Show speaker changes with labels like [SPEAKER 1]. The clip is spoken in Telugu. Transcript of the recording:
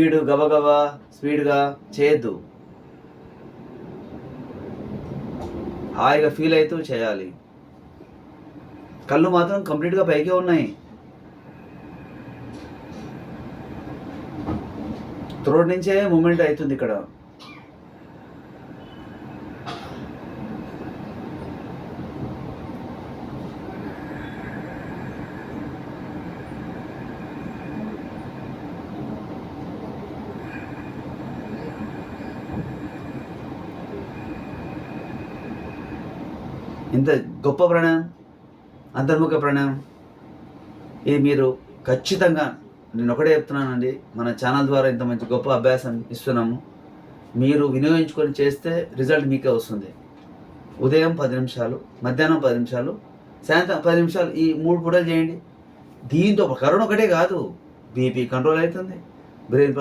[SPEAKER 1] స్పీడ్ గబగబా స్పీడ్గా చేయొద్దు. హాయిగా ఫీల్ అవుతూ చేయాలి. కళ్ళు మాత్రం కంప్లీట్గా పైకే ఉన్నాయి. త్రోడ్ నుంచే మూమెంట్ అవుతుంది ఇక్కడ. ఇంత గొప్ప ప్రాణాయం అంతర్ముఖ ప్రాణాయం ఇది మీరు ఖచ్చితంగా నేను ఒకటే చెప్తున్నానండి మన ఛానల్ ద్వారా ఇంత మంచి గొప్ప అభ్యాసం ఇస్తున్నాము. మీరు వినియోగించుకొని చేస్తే రిజల్ట్ మీకే వస్తుంది. ఉదయం పది నిమిషాలు మధ్యాహ్నం పది నిమిషాలు సాయంత్రం పది నిమిషాలు ఈ మూడు పూటలు చేయండి. దీంతో కరోనా ఒకటే కాదు బీపీ కంట్రోల్ అవుతుంది బ్రెయిన్